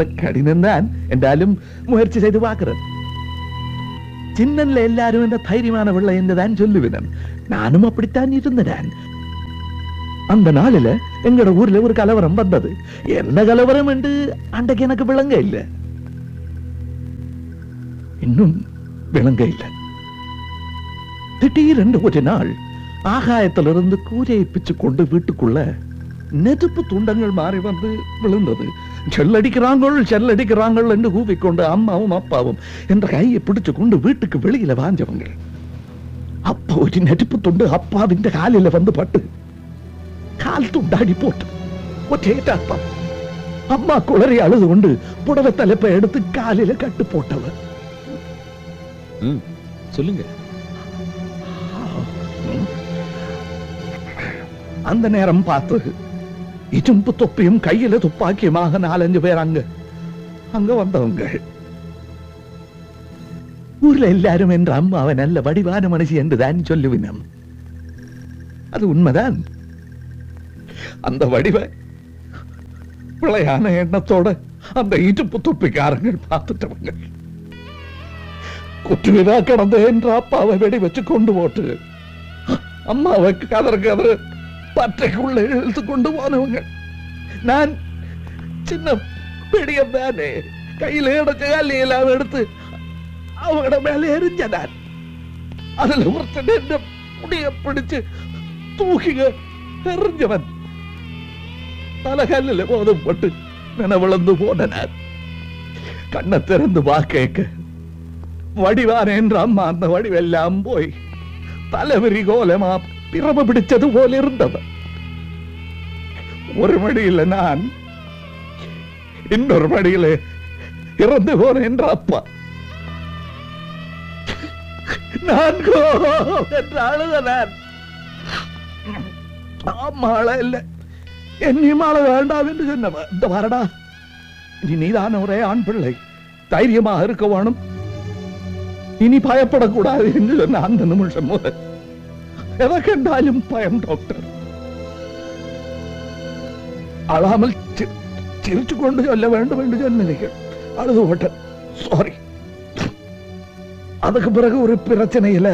அவஸ்தை கடினம் தான் என்றாலும் முயற்சி செய்து பார்க்கிறேன் சின்னன்ல எல்லாரும் இந்த தைரியமான பிள்ளை என்றுதான் சொல்லுவினன் நானும் அப்படித்தான் இருந்தேன் அந்த நாளில எங்கட ஊர்ல ஒரு கலவரம் வந்தது என்ன கலவரம் என்று அன்றைக்கு எனக்கு விளங்க இன்னும் விளங்க திடீரென்று ஒரு நாள் ஆகாயத்திலிருந்து கூரையை பிச்சு கொண்டு வீட்டுக்குள்ள நெருப்பு துண்டங்கள் மாறி வந்து விழுந்தது. செல்லடிக்கிறாங்கள் செல்லடிக்கிறாங்கள் என்று கூவிக்கொண்டு அம்மாவும் அப்பாவும் என்ற கையை பிடிச்சு கொண்டு வீட்டுக்கு வெளியில வாஞ்சவங்க. அப்ப ஒரு நெருப்பு துண்டு அப்பாவின் காலில வந்து பட்டு கால் துண்டாடி போட்டு ஒற்றேட்ட அப்பா அம்மா குளறி அழுது கொண்டு புடவை தலைப்பை எடுத்து காலில கட்டு போட்டவ. ம், சொல்லுங்க. அந்த நேரம் பார்த்து இஜும்பு தொப்பியும் கையில துப்பாக்கியுமாக நாலஞ்சு பேர் அங்க. அங்க வந்தவங்க ஊர்ல எல்லாரும் என்ற அம்மாவை நல்ல வடிவான மனுஷி என்றுதான் சொல்லுவினம். அது உண்மைதான். அந்த வடிவ பிழையான எண்ணத்தோட அந்த இடுப்பு தொப்பிக்காரங்கள் பார்த்துட்டவங்க. குற்றுவிதா கடந்த என்ற அப்பாவை வெடி வச்சு கொண்டு போட்டு. அம்மாவை கதறு கதறு பற்றைக்குள்ள இழுத்து கொண்டு போனவங்க நான் சின்ன பிடியம் தானே கையில எடுத்து எல்லாம் எடுத்து அவங்கள மேல எரிஞ்ச நான். அதுல ஒருத்தன் என்ன முடிய பிடிச்சு தூக்கிங்க எரிஞ்சவன் பல போதும் பட்டு நினைவிழந்து போன நான். கண்ணை திறந்து வா கேட்க வடிவான என்ற அம்மா அந்த வடிவெல்லாம் போய் தலைவிரி கோலமா பிரம பிடிச்சது போல இருந்தவன் ஒரு மடியில நான் இன்னொரு மடியில இறந்து போன என்ற அப்பா. நான் கோ என்று அழுத நான் அம்மா அழ இல்ல. என்னையும் அழ வேண்டாம் என்று சொன்னவ இந்த வரடா இனி நீதான ஒரே ஆண் பிள்ளை. தைரியமாக இருக்க வேணும் இனி பயப்படக்கூடாது என்று சொன்ன அந்த நிமிஷம் முதல். எதை கண்டாலும் பயம் டாக்டர் அழாமல் சி- சிரிச்சு கொண்டு சொல்ல வேண்டும் என்று சொன்னீர்கள் அழுது போட்டேன் சாரி அதுக்கு பிறகு ஒரு பிரச்சனையில